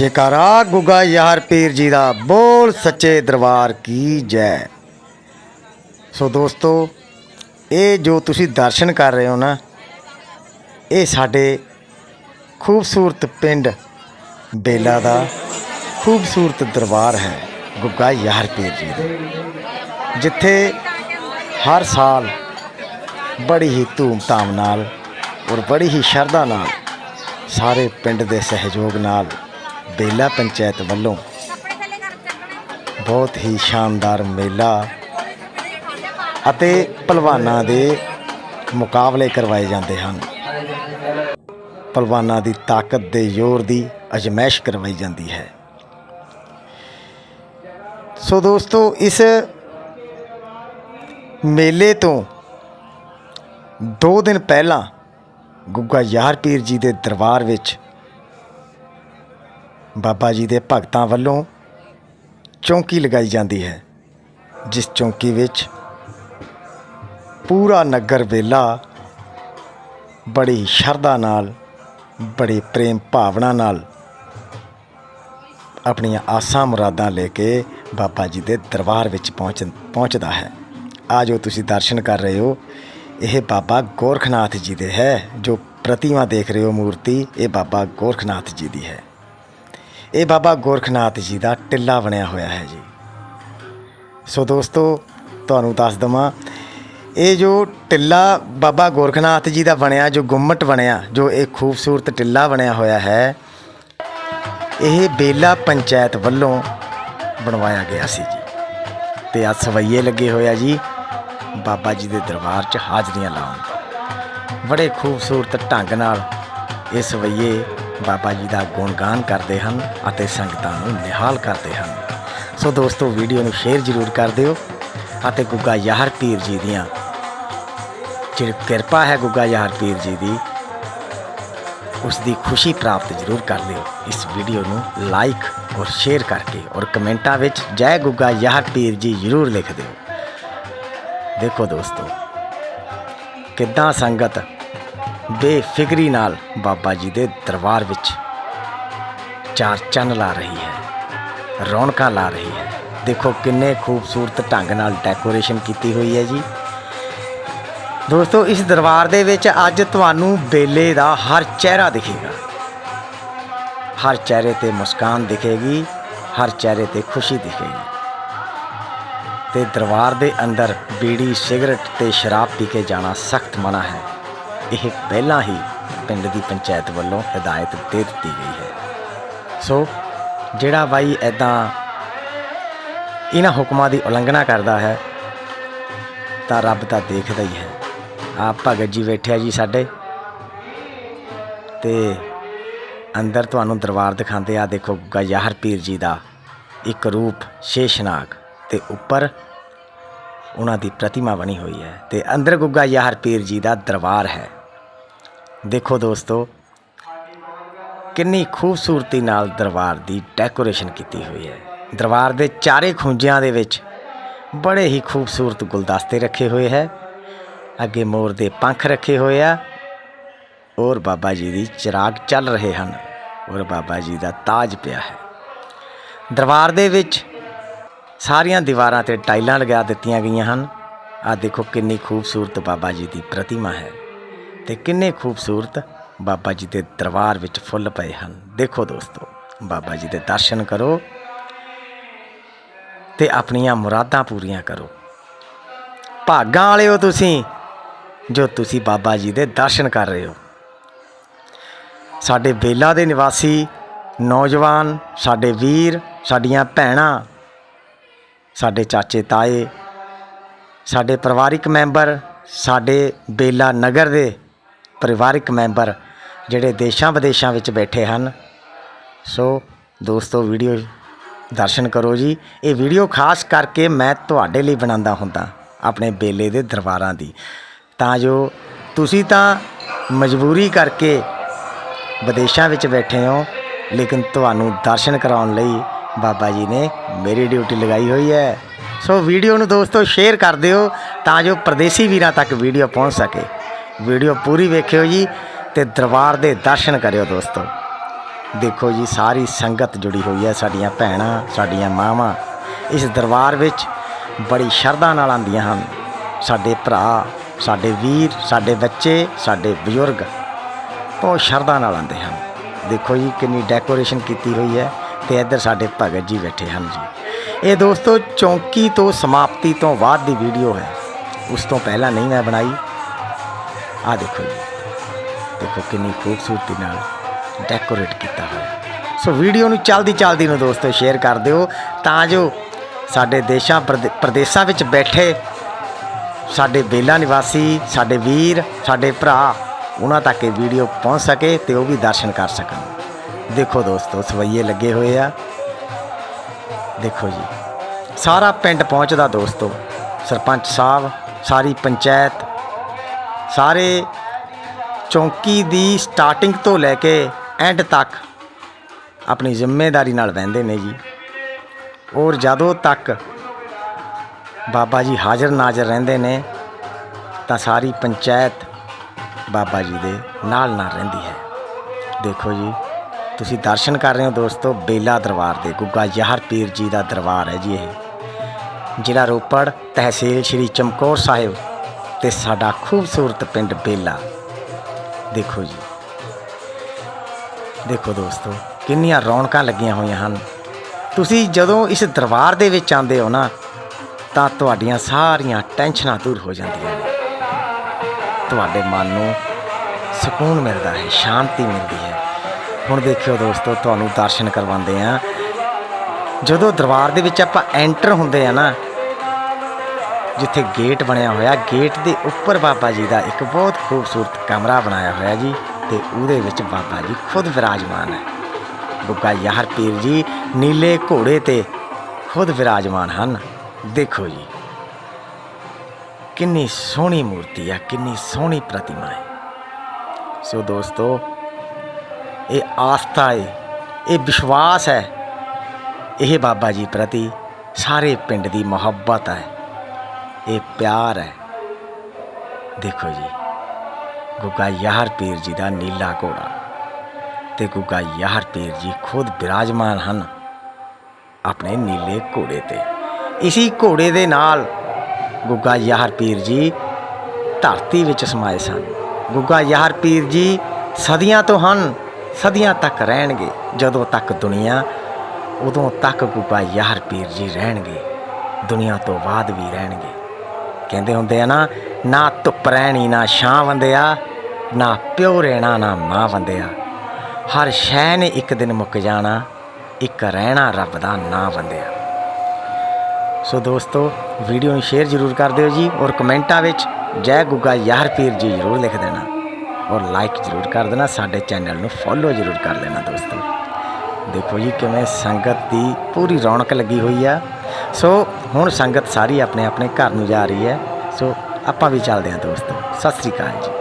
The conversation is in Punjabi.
ਜੇਕਾਰਾ, ਗੁੱਗਾ ਯਾਰ ਪੀਰ ਜੀ ਦਾ ਬੋਲ ਸੱਚੇ ਦਰਬਾਰ ਕੀ ਜੈ। ਸੋ ਦੋਸਤੋ, ਇਹ ਜੋ ਤੁਸੀਂ ਦਰਸ਼ਨ ਕਰ ਰਹੇ ਹੋ ਨਾ, ਇਹ ਸਾਡੇ ਖੂਬਸੂਰਤ ਪਿੰਡ ਬੇਲਾ ਦਾ ਖੂਬਸੂਰਤ ਦਰਬਾਰ ਹੈ, ਗੁੱਗਾ ਯਾਰ ਪੀਰ ਜੀ ਦਾ। ਜਿੱਥੇ ਹਰ ਸਾਲ ਬੜੀ ਹੀ ਧੂਮਧਾਮ ਨਾਲ ਔਰ ਬੜੀ ਹੀ ਸ਼ਰਧਾ ਨਾਲ ਸਾਰੇ ਪਿੰਡ ਦੇ ਸਹਿਯੋਗ ਨਾਲ ਬੇਲਾ ਪੰਚਾਇਤ ਵੱਲੋਂ ਬਹੁਤ ਹੀ ਸ਼ਾਨਦਾਰ ਮੇਲਾ ਅਤੇ ਪਹਿਲਵਾਨਾਂ ਦੇ ਮੁਕਾਬਲੇ ਕਰਵਾਏ ਜਾਂਦੇ ਹਨ। ਪਹਿਲਵਾਨਾਂ ਦੀ ਤਾਕਤ ਦੇ ਜ਼ੋਰ ਦੀ ਅਜਮਾਇਸ਼ ਕਰਵਾਈ ਜਾਂਦੀ ਹੈ। ਸੋ ਦੋਸਤੋ, ਇਸ ਮੇਲੇ ਤੋਂ 2 ਦਿਨ ਪਹਿਲਾਂ ਗੁੱਗਾ ਯਾਰ ਪੀਰ ਜੀ ਦੇ ਦਰਬਾਰ ਵਿੱਚ ਬਾਬਾ ਜੀ ਦੇ ਭਗਤਾਂ ਵੱਲੋਂ ਚੌਂਕੀ ਲਗਾਈ ਜਾਂਦੀ ਹੈ, ਜਿਸ ਚੌਂਕੀ ਵਿੱਚ ਪੂਰਾ ਨਗਰ ਵੇਲਾ ਬੜੀ ਸ਼ਰਧਾ ਨਾਲ, ਬੜੇ ਪ੍ਰੇਮ ਭਾਵਨਾ ਨਾਲ ਆਪਣੀਆਂ ਆਸਾਂ ਮੁਰਾਦਾਂ ਲੈ ਕੇ ਬਾਬਾ ਜੀ ਦੇ ਦਰਬਾਰ ਵਿੱਚ ਪਹੁੰਚ, ਪਹੁੰਚਦਾ ਹੈ। ਆ ਜੋ ਤੁਸੀਂ ਦਰਸ਼ਨ ਕਰ ਰਹੇ ਹੋ। ਇਹ ਬਾਬਾ ਗੋਰਖਨਾਥ ਜੀ ਦੇ ਹੈ, ਜੋ ਪ੍ਰਤਿਮਾ ਦੇਖ ਰਹੇ ਹੋ ਮੂਰਤੀ, ਇਹ ਬਾਬਾ ਗੋਰਖਨਾਥ ਜੀ ਦੀ ਹੈ। ਇਹ ਬਾਬਾ ਗੋਰਖਨਾਥ ਜੀ ਦਾ ਟਿੱਲਾ ਬਣਿਆ ਹੋਇਆ ਹੈ ਜੀ। ਸੋ ਦੋਸਤੋ, ਤੁਹਾਨੂੰ ਦੱਸ ਦਵਾਂ, ਇਹ ਜੋ ਟਿੱਲਾ ਬਾਬਾ ਗੋਰਖਨਾਥ ਜੀ ਦਾ ਬਣਿਆ, ਜੋ ਗੁੰਮਟ ਬਣਿਆ, ਜੋ ਇਹ ਖੂਬਸੂਰਤ ਟਿੱਲਾ ਬਣਿਆ ਹੋਇਆ ਹੈ, ਇਹ ਬੇਲਾ ਪੰਚਾਇਤ ਵੱਲੋਂ ਬਣਵਾਇਆ ਗਿਆ ਸੀ ਜੀ। ਤੇ ਆ ਸਵਈਏ ਲੱਗੇ ਹੋਇਆ ਜੀ, ਬਾਬਾ ਜੀ ਦੇ ਦਰਬਾਰ 'ਚ ਹਾਜ਼ਰੀਆਂ ਲਾਉਣ। ਬੜੇ ਖੂਬਸੂਰਤ ਢੰਗ ਨਾਲ ਇਹ ਸਵਈਏ ਬਾਬਾ ਜੀ ਦਾ ਗੁਣਗਾਨ ਕਰਦੇ ਹਨ ਅਤੇ ਸੰਗਤਾਂ ਨੂੰ ਨਿਹਾਲ ਕਰਦੇ ਹਨ। ਸੋ ਦੋਸਤੋ, ਵੀਡੀਓ ਨੂੰ ਸ਼ੇਅਰ ਜ਼ਰੂਰ ਕਰ ਦਿਓ ਅਤੇ ਗੁੱਗਾ ਯਾਹਰ ਪੀਰ ਜੀ ਦੀਆਂ ਜਿਹੜੀ ਕਿਰਪਾ ਹੈ ਗੁੱਗਾ ਯਾਹਰ ਪੀਰ ਜੀ ਦੀ, ਉਸ ਦੀ ਖੁਸ਼ੀ ਪ੍ਰਾਪਤ ਜ਼ਰੂਰ ਕਰ ਲਿਓ। ਇਸ ਵੀਡੀਓ ਨੂੰ ਲਾਈਕ ਔਰ ਸ਼ੇਅਰ ਕਰਕੇ ਔਰ ਕਮੈਂਟਾਂ ਵਿੱਚ ਜੈ ਗੁੱਗਾ ਯਾਹਰ ਪੀਰ ਜੀ ਜ਼ਰੂਰ ਲਿਖ ਦਿਓ। ਦੇਖੋ ਦੋਸਤੋ, ਕਿੱਦਾਂ ਸੰਗਤ ਬੇਫਿਕਰੀ ਨਾਲ ਬਾਬਾ ਜੀ ਦੇ ਦਰਬਾਰ ਵਿੱਚ ਚਾਰ ਚੰਨ ਲਾ ਰਹੀ ਹੈ, ਰੌਣਕਾਂ ਲਾ ਰਹੀ ਹੈ। ਦੇਖੋ ਕਿੰਨੇ ਖੂਬਸੂਰਤ ਢੰਗ ਨਾਲ ਡੈਕੋਰੇਸ਼ਨ ਕੀਤੀ ਹੋਈ ਹੈ ਜੀ। ਦੋਸਤੋ, ਇਸ ਦਰਬਾਰ ਦੇ ਵਿੱਚ ਅੱਜ ਤੁਹਾਨੂੰ ਬੇਲੇ ਦਾ ਹਰ ਚਿਹਰਾ ਦਿਖੇਗਾ। ਹਰ ਚਿਹਰੇ ਤੇ ਮੁਸਕਾਨ ਦਿਖੇਗੀ, ਹਰ ਚਿਹਰੇ ਤੇ ਖੁਸ਼ੀ ਦਿਖੇਗੀ। ਤੇ ਦਰਬਾਰ ਦੇ ਅੰਦਰ ਬੀੜੀ, ਸਿਗਰਟ ਤੇ ਸ਼ਰਾਬ ਪੀ ਕੇ ਜਾਣਾ ਸਖਤ ਮਨਾ ਹੈ। ਇਹ ਪਹਿਲਾਂ ਹੀ ਪਿੰਡ ਦੀ ਪੰਚਾਇਤ ਵੱਲੋਂ ਹਦਾਇਤ ਦੇ ਦਿੱਤੀ ਗਈ ਹੈ। ਸੋ, ਜਿਹੜਾ ਬਾਈ ਐਦਾਂ ਇਹਨਾਂ ਹੁਕਮਾਂ ਦੀ ਉਲੰਘਣਾ ਕਰਦਾ ਹੈ, ਤਾਂ ਰੱਬ ਤਾਂ ਦੇਖਦਾ ਹੀ ਹੈ। ਆਪ ਭਗਤ ਜੀ ਬੈਠਿਆ ਜੀ ਸਾਡੇ। ਤੇ ਅੰਦਰ ਤੁਹਾਨੂੰ ਦਰਬਾਰ ਦਿਖਾਉਂਦੇ ਆ, ਦੇਖੋ ਗੁੱਗਾ ਯਾਹਰ ਪੀਰ ਜੀ ਦਾ ਇੱਕ ਰੂਪ ਸ਼ੇਸ਼ਨਾਗ ਤੇ ਉੱਪਰ ਉਹਨਾਂ ਦੀ ਪ੍ਰਤਿਮਾ ਬਣੀ ਹੋਈ ਹੈ। ਤੇ ਅੰਦਰ ਗੁੱਗਾ ਯਾਹਰ ਪੀਰ ਜੀ ਦਾ ਦਰਬਾਰ ਹੈ। ਦੇਖੋ ਦੋਸਤੋ, ਕਿੰਨੀ ਖੂਬਸੂਰਤੀ ਨਾਲ ਦਰਬਾਰ ਦੀ ਡੈਕੋਰੇਸ਼ਨ ਕੀਤੀ ਹੋਈ ਹੈ। ਦਰਬਾਰ ਦੇ ਚਾਰੇ ਖੁੰਝਿਆਂ ਦੇ ਵਿੱਚ ਬੜੇ ਹੀ ਖੂਬਸੂਰਤ ਗੁਲਦਸਤੇ ਰੱਖੇ ਹੋਏ ਹੈ। ਅੱਗੇ ਮੋਰ ਦੇ ਪੰਖ ਰੱਖੇ ਹੋਏ ਆ। ਔਰ ਬਾਬਾ ਜੀ ਦੀ ਚਿਰਾਗ ਚੱਲ ਰਹੇ ਹਨ ਔਰ ਬਾਬਾ ਜੀ ਦਾ ਤਾਜ ਪਿਆ ਹੈ। ਦਰਬਾਰ ਦੇ ਵਿੱਚ ਸਾਰੀਆਂ ਦੀਵਾਰਾਂ ਤੇ ਟਾਈਲਾਂ ਲਗਾ ਦਿੱਤੀਆਂ ਗਈਆਂ ਹਨ। ਆ ਦੇਖੋ ਕਿੰਨੀ ਖੂਬਸੂਰਤ ਬਾਬਾ ਜੀ ਦੀ ਪ੍ਰਤਿਮਾ ਹੈ। ਤੇ ਕਿੰਨੇ ਖੂਬਸੂਰਤ ਬਾਬਾ ਜੀ ਦੇ ਦਰਬਾਰ ਵਿੱਚ ਫੁੱਲ ਪਏ ਹਨ। ਦੇਖੋ ਦੋਸਤੋ, ਬਾਬਾ ਜੀ ਦੇ ਦਰਸ਼ਨ ਕਰੋ ਤੇ ਆਪਣੀਆਂ ਮੁਰਾਦਾਂ ਪੂਰੀਆਂ ਕਰੋ। ਭਾਗਾਂ ਵਾਲੇ ਹੋ ਤੁਸੀਂ, ਜੋ ਤੁਸੀਂ ਬਾਬਾ ਜੀ ਦੇ ਦਰਸ਼ਨ ਕਰ ਰਹੇ ਹੋ। ਸਾਡੇ ਬੇਲਾ ਦੇ ਨਿਵਾਸੀ ਨੌਜਵਾਨ, ਸਾਡੇ ਵੀਰ, ਸਾਡੀਆਂ ਭੈਣਾਂ, ਸਾਡੇ ਚਾਚੇ ਤਾਏ, ਸਾਡੇ ਪਰਿਵਾਰਿਕ ਮੈਂਬਰ, ਸਾਡੇ ਬੇਲਾ ਨਗਰ ਦੇ ਪਰਿਵਾਰਿਕ ਮੈਂਬਰ ਜਿਹੜੇ ਦੇਸ਼ਾਂ ਵਿਦੇਸ਼ਾਂ ਵਿੱਚ ਬੈਠੇ ਹਨ। ਸੋ ਦੋਸਤੋ, ਵੀਡੀਓ ਦਰਸ਼ਨ ਕਰੋ ਜੀ। ਇਹ ਵੀਡੀਓ ਖਾਸ ਕਰਕੇ ਮੈਂ ਤੁਹਾਡੇ ਲਈ ਬਣਾਉਂਦਾ ਹੁੰਦਾ, ਆਪਣੇ ਬੇਲੇ ਦੇ ਦਰਬਾਰਾਂ ਦੀ। ਤਾਂ ਜੋ ਤੁਸੀਂ ਤਾਂ ਮਜਬੂਰੀ ਕਰਕੇ ਵਿਦੇਸ਼ਾਂ ਵਿੱਚ ਬੈਠੇ ਹੋ, ਲੇਕਿਨ ਤੁਹਾਨੂੰ ਦਰਸ਼ਨ ਕਰਾਉਣ ਲਈ ਬਾਬਾ ਜੀ ਨੇ ਮੇਰੀ ਡਿਊਟੀ ਲਗਾਈ ਹੋਈ ਹੈ। ਸੋ ਵੀਡੀਓ ਨੂੰ ਦੋਸਤੋ, ਸ਼ੇਅਰ ਕਰ ਦਿਓ ਤਾਂ ਜੋ ਪਰਦੇਸੀ ਵੀਰਾਂ ਤੱਕ ਵੀਡੀਓ ਪਹੁੰਚ ਸਕੇ। ਵੀਡੀਓ ਪੂਰੀ ਵੇਖਿਓ ਜੀ ਤੇ ਦਰਬਾਰ ਦੇ ਦਰਸ਼ਨ ਕਰਿਓ ਦੋਸਤੋ। ਦੇਖੋ ਜੀ, ਸਾਰੀ ਸੰਗਤ ਜੁੜੀ ਹੋਈ ਹੈ, ਸਾਡੀਆਂ ਭੈਣਾਂ, ਸਾਡੀਆਂ ਮਾਵਾਂ। ਇਸ ਦਰਬਾਰ ਵਿੱਚ ਬੜੀ ਸ਼ਰਧਾ ਨਾਲ ਆਉਂਦੀਆਂ ਹਨ। ਸਾਡੇ ਭਰਾ, ਸਾਡੇ ਵੀਰ, ਸਾਡੇ ਬੱਚੇ, ਸਾਡੇ ਬਜ਼ੁਰਗ ਬਹੁਤ ਸ਼ਰਧਾ ਨਾਲ ਆਉਂਦੇ ਹਨ। ਦੇਖੋ ਜੀ, ਕਿੰਨੀ ਡੈਕੋਰੇਸ਼ਨ ਕੀਤੀ ਹੋਈ ਹੈ ਤੇ ਇੱਧਰ ਸਾਡੇ ਭਗਤ ਜੀ ਬੈਠੇ ਹਨ ਜੀ। ਇਹ ਦੋਸਤੋ, ਚੌਂਕੀ ਤੋਂ ਸਮਾਪਤੀ ਤੋਂ ਬਾਅਦ ਦੀ ਵੀਡੀਓ ਹੈ। ਉਸ ਤੋਂ ਪਹਿਲਾਂ ਨਹੀਂ ਮੈਂ ਬਣਾਈ। ਆ ਦੇਖੋ ਜੀ। ਦੇਖੋ ਕਿੰਨੀ ਖੂਬਸੂਰਤੀ ਨਾਲ ਡੈਕੋਰੇਟ ਕੀਤਾ ਹੋਇਆ। ਸੋ ਵੀਡੀਓ ਨੂੰ ਚਲਦੀ ਚਲਦੀ ਨੂੰ ਦੋਸਤੋ ਸ਼ੇਅਰ ਕਰ ਦਿਓ ਤਾਂ ਜੋ ਸਾਡੇ ਦੇਸ਼ਾਂ ਪ੍ਰਦੇ- ਪ੍ਰਦੇਸ਼ਾਂ ਵਿੱਚ ਬੈਠੇ ਸਾਡੇ ਬੇਲਾ ਨਿਵਾਸੀ, ਸਾਡੇ ਵੀਰ, ਸਾਡੇ ਭਰਾ, ਉਹਨਾਂ ਤੱਕ ਇਹ ਵੀਡੀਓ ਪਹੁੰਚ ਸਕੇ ਤੇ ਉਹ ਵੀ ਦਰਸ਼ਨ ਕਰ ਸਕਣ। ਦੇਖੋ ਦੋਸਤੋ, ਸਵਈਏ ਲੱਗੇ ਹੋਏ ਆ। ਦੇਖੋ ਜੀ। ਸਾਰਾ ਪਿੰਡ ਪਹੁੰਚਦਾ ਦੋਸਤੋ। ਸਰਪੰਚ ਸਾਹਿਬ, ਸਾਰੀ ਪੰਚਾਇਤ ਸਾਰੇ ਚੌਂਕੀ ਦੀ ਸਟਾਰਟਿੰਗ ਤੋਂ ਲੈ ਕੇ ਐਂਡ ਤੱਕ ਆਪਣੀ ਜ਼ਿੰਮੇਵਾਰੀ ਨਾਲ ਵਹਿੰਦੇ ਨੇ ਜੀ। ਔਰ ਜਦੋਂ ਤੱਕ ਬਾਬਾ ਜੀ ਹਾਜ਼ਰ ਨਾਜ਼ਰ ਰਹਿੰਦੇ ਨੇ, ਤਾਂ ਸਾਰੀ ਪੰਚਾਇਤ ਬਾਬਾ ਜੀ ਦੇ ਨਾਲ ਨਾਲ ਰਹਿੰਦੀ ਹੈ। ਦੇਖੋ ਜੀ, ਤੁਸੀਂ ਦਰਸ਼ਨ ਕਰ ਰਹੇ ਹੋ ਦੋਸਤੋ, ਬੇਲਾ ਦਰਬਾਰ ਦੇ, ਗੁੱਗਾ ਯਾਹਰ ਪੀਰ ਜੀ ਦਾ ਦਰਬਾਰ ਹੈ ਜੀ ਇਹ। ਜ਼ਿਲ੍ਹਾ ਰੋਪੜ ਤਹਿਸੀਲ ਸ਼੍ਰੀ ਚਮਕੌਰ ਸਾਹਿਬ। ਤੇ ਸਾਡਾ ਖੂਬਸੂਰਤ ਪਿੰਡ ਬੇਲਾ। ਦੇਖੋ ਜੀ। ਦੇਖੋ ਦੋਸਤੋ, ਕਿੰਨੀਆਂ ਰੌਣਕਾਂ ਲੱਗੀਆਂ ਹੋਈਆਂ ਹਨ। ਤੁਸੀਂ ਜਦੋਂ ਇਸ ਦਰਬਾਰ ਦੇ ਵਿੱਚ ਆਉਂਦੇ ਹੋ ਨਾ, ਤਾਂ ਤੁਹਾਡੀਆਂ ਸਾਰੀਆਂ ਟੈਨਸ਼ਨਾਂ ਦੂਰ ਹੋ ਜਾਂਦੀਆਂ ਨੇ। ਤੁਹਾਡੇ ਮਨ ਨੂੰ ਸਕੂਨ ਮਿਲਦਾ ਹੈ, ਸ਼ਾਂਤੀ ਮਿਲਦੀ ਹੈ। ਹੁਣ ਦੇਖਿਓ ਦੋਸਤੋ, ਤੁਹਾਨੂੰ ਦਰਸ਼ਨ ਕਰਵਾਉਂਦੇ ਆ ਜਦੋਂ ਦਰਬਾਰ ਦੇ ਵਿੱਚ ਆਪਾਂ ਐਂਟਰ ਹੁੰਦੇ ਆ ਨਾ ਜਿੱਥੇ ਗੇਟ ਬਣਿਆ ਹੋਇਆ, ਗੇਟ ਦੇ ਉੱਪਰ ਬਾਬਾ ਜੀ ਦਾ ਇੱਕ ਬਹੁਤ ਖੂਬਸੂਰਤ ਕਮਰਾ ਬਣਾਇਆ ਹੋਇਆ ਜੀ ਤੇ ਉਹਦੇ ਵਿੱਚ ਬਾਬਾ ਜੀ ਖੁਦ ਵਿਰਾਜਮਾਨ ਹੈ। ਗੁੱਗਾ ਯਾਰ ਪੀਰ ਜੀ ਨੀਲੇ ਘੋੜੇ ਤੇ ਖੁਦ ਵਿਰਾਜਮਾਨ ਹਨ। ਦੇਖੋ ਜੀ, ਕਿੰਨੀ ਸੋਹਣੀ ਮੂਰਤੀ ਹੈ, ਕਿੰਨੀ ਸੋਹਣੀ ਪ੍ਰਤਿਮਾ ਹੈ। ਸੋ ਦੋਸਤੋ, ਇਹ ਆਸਥਾ ਹੈ, ਇਹ ਵਿਸ਼ਵਾਸ ਹੈ, ਇਹ ਬਾਬਾ ਜੀ ਪ੍ਰਤੀ ਸਾਰੇ ਪਿੰਡ ਦੀ ਮੁਹੱਬਤ ਹੈ। ਇਹ ਪਿਆਰ ਹੈ। ਦੇਖੋ ਜੀ, ਗੁੱਗਾ ਯਾਹਰ ਪੀਰ ਜੀ ਦਾ ਨੀਲਾ ਘੋੜਾ ਤੇ ਗੁੱਗਾ ਯਾਹਰ ਪੀਰ ਜੀ ਖੁਦ ਬਿਰਾਜਮਾਨ ਹਨ ਆਪਣੇ ਨੀਲੇ ਘੋੜੇ ਤੇ। ਇਸੀ ਘੋੜੇ ਦੇ ਨਾਲ ਗੁੱਗਾ ਯਾਹਰ ਪੀਰ ਜੀ ਧਰਤੀ ਵਿੱਚ ਸਮਾਏ ਸਨ। ਗੁੱਗਾ ਯਾਹਰ ਪੀਰ ਜੀ ਸਦੀਆਂ ਤੋਂ ਹਨ, ਸਦੀਆਂ ਤੱਕ ਰਹਿਣਗੇ। ਜਦੋਂ ਤੱਕ ਦੁਨੀਆ, ਉਦੋਂ ਤੱਕ ਗੁੱਗਾ ਯਾਹਰ ਪੀਰ ਜੀ ਰਹਿਣਗੇ। ਦੁਨੀਆ ਤੋਂ ਬਾਅਦ ਵੀ ਰਹਿਣਗੇ। ਕਹਿੰਦੇ ਹੁੰਦੇ ਆ ਨਾ ਨਾ ਧੁੱਪ ਰਹਿਣੀ, ਨਾ ਛਾਂ ਵੰਦਿਆ, ਨਾ ਪਿਓ ਰਹਿਣਾ, ਨਾ ਮਾਂ ਵੰਦਿਆ। ਹਰ ਸ਼ੈ ਨੇ ਇੱਕ ਦਿਨ ਮੁੱਕ ਜਾਣਾ, ਇੱਕ ਰਹਿਣਾ ਰੱਬ ਦਾ ਨਾਂ ਵੰਦਿਆ। ਸੋ ਦੋਸਤੋ, ਵੀਡੀਓ ਨੂੰ ਸ਼ੇਅਰ ਜ਼ਰੂਰ ਕਰ ਦਿਓ ਜੀ ਔਰ ਕਮੈਂਟਾਂ ਵਿੱਚ ਜੈ ਗੁੱਗਾ ਯਾਰ ਪੀਰ ਜੀ ਜ਼ਰੂਰ ਲਿਖ ਦੇਣਾ। ਔਰ ਲਾਈਕ ਜ਼ਰੂਰ ਕਰ ਦੇਣਾ, ਸਾਡੇ ਚੈਨਲ ਨੂੰ ਫੋਲੋ ਜ਼ਰੂਰ ਕਰ ਲੈਣਾ ਦੋਸਤੋ। ਦੇਖੋ ਜੀ ਕਿਵੇਂ ਸੰਗਤ ਦੀ ਪੂਰੀ ਰੌਣਕ ਲੱਗੀ ਹੋਈ ਆ। ਸੋ ਹੁਣ ਸੰਗਤ ਸਾਰੀ ਆਪਣੇ ਆਪਣੇ ਘਰ ਨੂੰ ਜਾ ਰਹੀ ਹੈ। ਸੋ ਆਪਾਂ ਵੀ ਚੱਲਦੇ ਹਾਂ ਦੋਸਤੋ। ਸਤਿ ਸ੍ਰੀ ਅਕਾਲ ਜੀ।